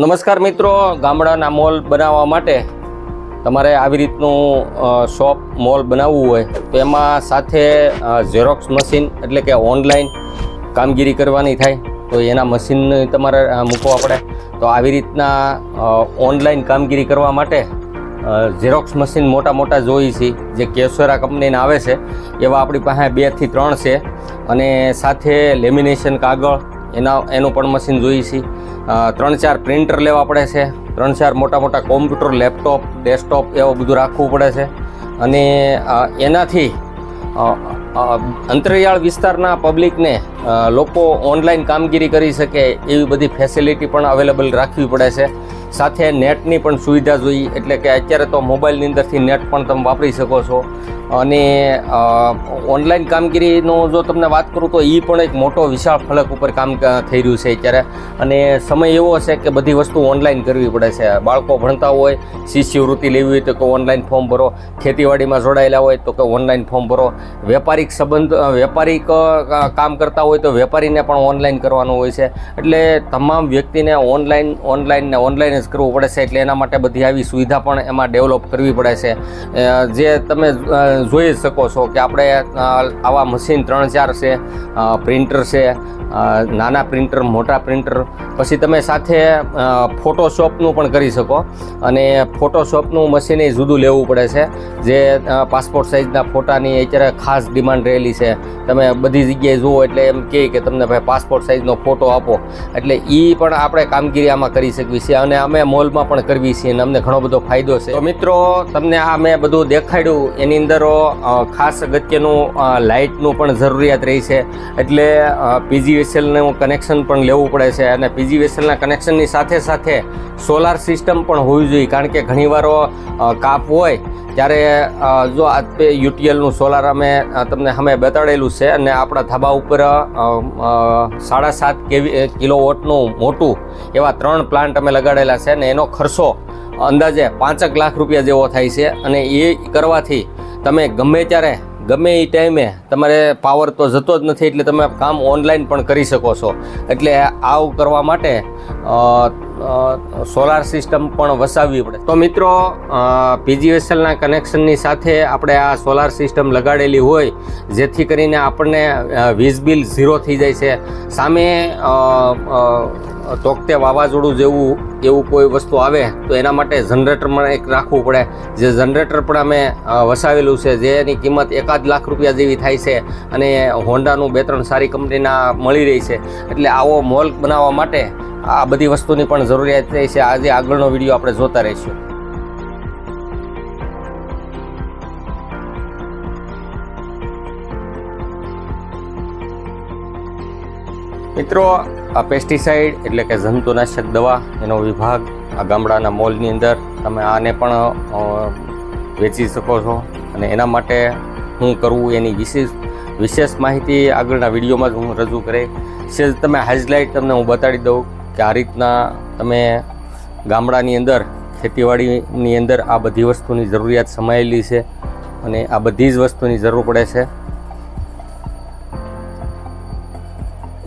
નમસ્કાર મિત્રો, ગામડાના મોલ બનાવવા માટે તમારે આવી રીતનું શોપ મોલ બનાવવું હોય તો એમાં સાથે ઝેરોક્સ મશીન એટલે કે ઓનલાઈન કામગીરી કરવાની થાય તો એના મશીન તમારે મૂકવા પડે. તો આવી રીતના ઓનલાઈન કામગીરી કરવા માટે ઝેરોક્સ મશીન મોટા મોટા જોઈએ છે, જે કેસોરા કંપનીના આવે છે, એવા આપણી પાસે બેથી ત્રણ છે. અને સાથે લેમિનેશન કાગળ એના એનું પણ મશીન જોઈએ છે. ત્રણ ચાર પ્રિન્ટર લેવા પડે છે. ત્રણ ચાર મોટા મોટા કોમ્પ્યુટર લેપટોપ ડેસ્કટોપ એવું બધું રાખવું પડે છે. અને એનાથી અંતરિયાળ વિસ્તારના પબ્લિકને લોકો ઓનલાઈન કામગીરી કરી શકે એવી બધી ફેસિલિટી પણ અવેલેબલ રાખવી પડે છે. સાથે નેટની પણ સુવિધા જોઈએ. એટલે કે અત્યારે તો મોબાઈલની અંદરથી નેટ પણ તમે વાપરી શકો છો. અને ઓનલાઈન કામગીરીનું જો તમને વાત કરું તો એ પણ એક મોટો વિશાળ ફલક ઉપર કામ થઈ રહ્યું છે અત્યારે. અને સમય એવો છે કે બધી વસ્તુ ઓનલાઈન કરવી પડે છે. બાળકો ભણતા હોય શિષ્યવૃત્તિ લેવી હોય તો કે ઓનલાઈન ફોર્મ ભરો. ખેતીવાડીમાં જોડાયેલા હોય તો કે ઓનલાઈન ફોર્મ ભરો. વેપારિક સંબંધ વેપારીક કામ કરતા હોય તો વેપારીને પણ ઓનલાઈન કરવાનું હોય છે. એટલે તમામ વ્યક્તિને ઓનલાઈન ઓનલાઈન ને ઓનલાઈન જ કરવું પડે છે. એટલે એના માટે બધી આવી સુવિધા પણ એમાં ડેવલપ કરવી પડે છે. જે તમે જોઈ શકો છો કે આપણે આવા મશીન ત્રણ ચાર છે પ્રિન્ટર છે નાના પ્રિન્ટર, મોટા પ્રિન્ટર. પછી તમે સાથે ફોટોશોપનું પણ કરી શકો. અને ફોટોશોપનું મશીન જુદું લેવું પડે છે. જે પાસપોર્ટ સાઇઝના ફોટાની અત્યારે ખાસ ડિમાન્ડ રહેલી છે. તમે બધી જગ્યાએ જુઓ એટલે એમ કહે કે તમને ભાઈ પાસપોર્ટ સાઇઝનો ફોટો આપો. એટલે એ પણ આપણે કામગીરી આમાં કરી શકીએ છીએ અને અમે મોલમાં પણ કરવી છીએ અને અમને ઘણો બધો ફાયદો છે. તો મિત્રો, તમને આ મેં બધું દેખાડ્યું. એની અંદર ખાસ અગત્યનું લાઇટનું પણ જરૂરિયાત રહી છે. એટલે પીજીવીએસએલનું કનેક્શન પણ લેવું પડે છે અને પીજીવીએસએલના કનેક્શનની સાથે સાથે સોલાર સિસ્ટમ પણ હોવી જોઈએ. કારણ કે ઘણીવારો કાપ હોય ત્યારે જો આ યુટીએલનું સોલાર અમે તમને અમે બતાડેલું છે અને આપણા ધાબા ઉપર સાડા સાત કેવી કિલો વોટનું મોટું એવા ત્રણ પ્લાન્ટ અમે લગાડેલા છે અને એનો ખર્ચો અંદાજે પાંચક લાખ રૂપિયા જેવો થાય છે અને એ કરવાથી તમે ગમે ત્યારે ગમે એ ટાઈમે તમારે પાવર તો જતો જ નથી એટલે તમે કામ ઓનલાઈન પણ કરી શકો છો. એટલે આવું કરવા માટે સોલાર સિસ્ટમ પણ વસાવવી પડે. તો મિત્રો પીજીએસએલના કનેક્શનની સાથે આપણે આ સોલાર સિસ્ટમ લગાડેલી હોય, જેથી કરીને આપણને વીજ બિલ ઝીરો થઈ જાય છે. સામે તોકતે વાવાઝોડું જેવું એવું કોઈ વસ્તુ આવે, તો એના માટે જનરેટરમાં એક રાખવું પડે. જે જનરેટર પણ અમે વસાવેલું છે, જેની કિંમત એકાદ લાખ રૂપિયા જેવી થાય છે અને હોન્ડાનું બે ત્રણ સારી કંપનીના મળી રહી છે. એટલે આવો મોલ બનાવવા માટે આ બધી વસ્તુની પણ જરૂરિયાત થઈ છે. આજે આગળનો વીડિયો આપણે જોતા રહીશું. મિત્રો આ પેસ્ટિસાઇડ એટલે કે જંતુનાશક દવા એનો વિભાગ આ ગામડાના મોલની અંદર તમે આને પણ વેચી શકો છો. અને એના માટે શું કરવું એની વિશેષ વિશેષ માહિતી આગળના વિડીયોમાં જ હું રજૂ કરે. છે તમે હાઇલાઇટ તમને હું બતાડી દઉં કે આ રીતના તમે ગામડાની અંદર, ખેતીવાડીની અંદર આ બધી વસ્તુની જરૂરિયાત સમાયેલી છે અને આ બધી જ વસ્તુની જરૂર પડે છે.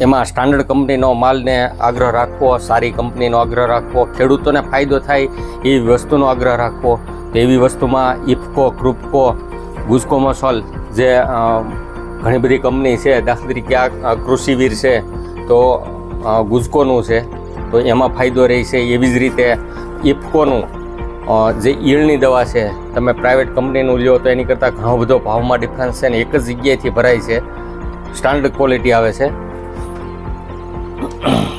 એમાં સ્ટાન્ડર્ડ કંપનીનો માલને આગ્રહ રાખવો, સારી કંપનીનો આગ્રહ રાખવો, ખેડૂતોને ફાયદો થાય એવી વસ્તુનો આગ્રહ રાખવો. તો એવી વસ્તુમાં ઇફકો ક્રુપકો ગુજકોમોસોલ જે ઘણી બધી કંપની છે, દાખલા તરીકે આ કૃષિવીર છે, તો ગુજકોનું છે, તો એમાં ફાયદો રહે છે એવી જ રીતે ઇફકોનું જે ઈળની દવા છે, તમે પ્રાઇવેટ કંપનીનું લ્યો તો એની કરતાં ઘણો બધો ભાવમાં ડિફરન્સ છે ને એક જ જગ્યાએથી ભરાય છે. સ્ટાન્ડર્ડ ક્વોલિટી આવે છે. Ahem.